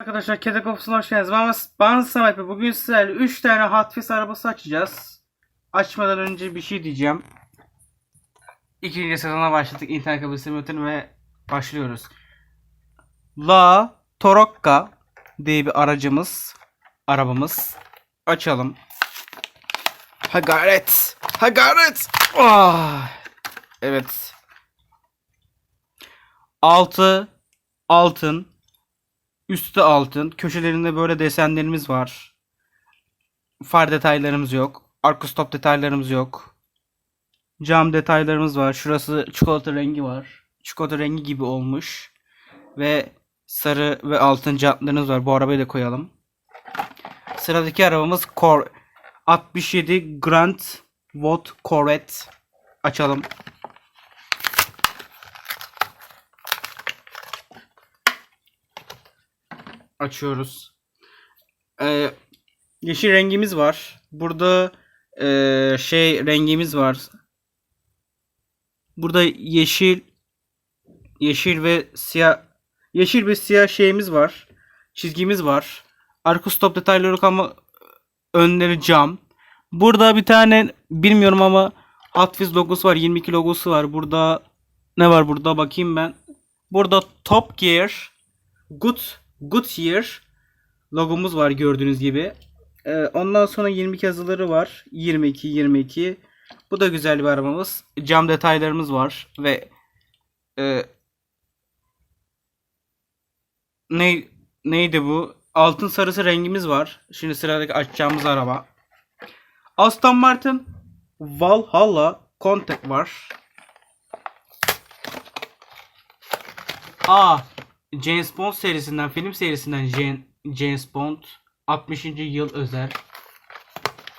Arkadaşlar Kedi Kopsu'na hoş geldiniz. Ben, ben Samet ve bugün sizlerle 3 tane Hot arabası açacağız. Açmadan önce bir şey diyeceğim. İkinci sezona başladık internet kabul simülatörü ve başlıyoruz. La Torocca diye bir aracımız, arabamız. Açalım. Ha gayret. Ha gayret. Ah. Evet. Altı altın Üstü altın. Köşelerinde böyle desenlerimiz var. Far detaylarımız yok. Arka stop detaylarımız yok. Cam detaylarımız var. Şurası çikolata rengi var. Çikolata rengi gibi olmuş. Ve sarı ve altın jantlarımız var. Bu arabayı da koyalım. Sıradaki arabamız Cor 67 Grand Vought Corvette. Açalım. Açıyoruz. Ee, yeşil rengimiz var. Burada ee, şey rengimiz var. Burada yeşil yeşil ve siyah yeşil ve siyah şeyimiz var. Çizgimiz var. Arka stop detayları yok ama önleri cam. Burada bir tane bilmiyorum ama Wheels logosu var. 22 logosu var. Burada ne var burada bakayım ben. Burada Top Gear Good Goodyear logomuz var gördüğünüz gibi. Ee, ondan sonra 22 yazıları var. 22 22. Bu da güzel bir arabamız. Cam detaylarımız var ve e, ne neydi bu? Altın sarısı rengimiz var. Şimdi sıradaki açacağımız araba. Aston Martin Valhalla Contact var. Aa James Bond serisinden, film serisinden Jan- James Bond 60. yıl özel.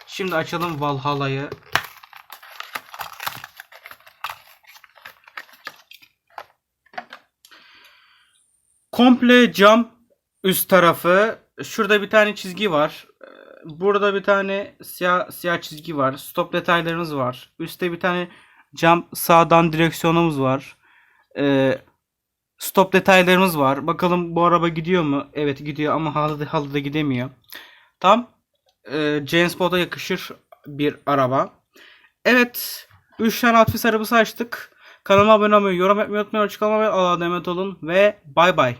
Şimdi açalım Valhalla'yı. Komple cam üst tarafı. Şurada bir tane çizgi var. Burada bir tane siyah siyah çizgi var. Stop detaylarımız var. Üstte bir tane cam sağdan direksiyonumuz var. Ee, Stop detaylarımız var. Bakalım bu araba gidiyor mu? Evet gidiyor ama halıda, halıda gidemiyor. Tam e, James Bond'a yakışır bir araba. Evet. 3 tane Wheels arabası açtık. Kanalıma abone olmayı, yorum yapmayı unutmayın. Ve Allah'a emanet olun. Ve bay bay.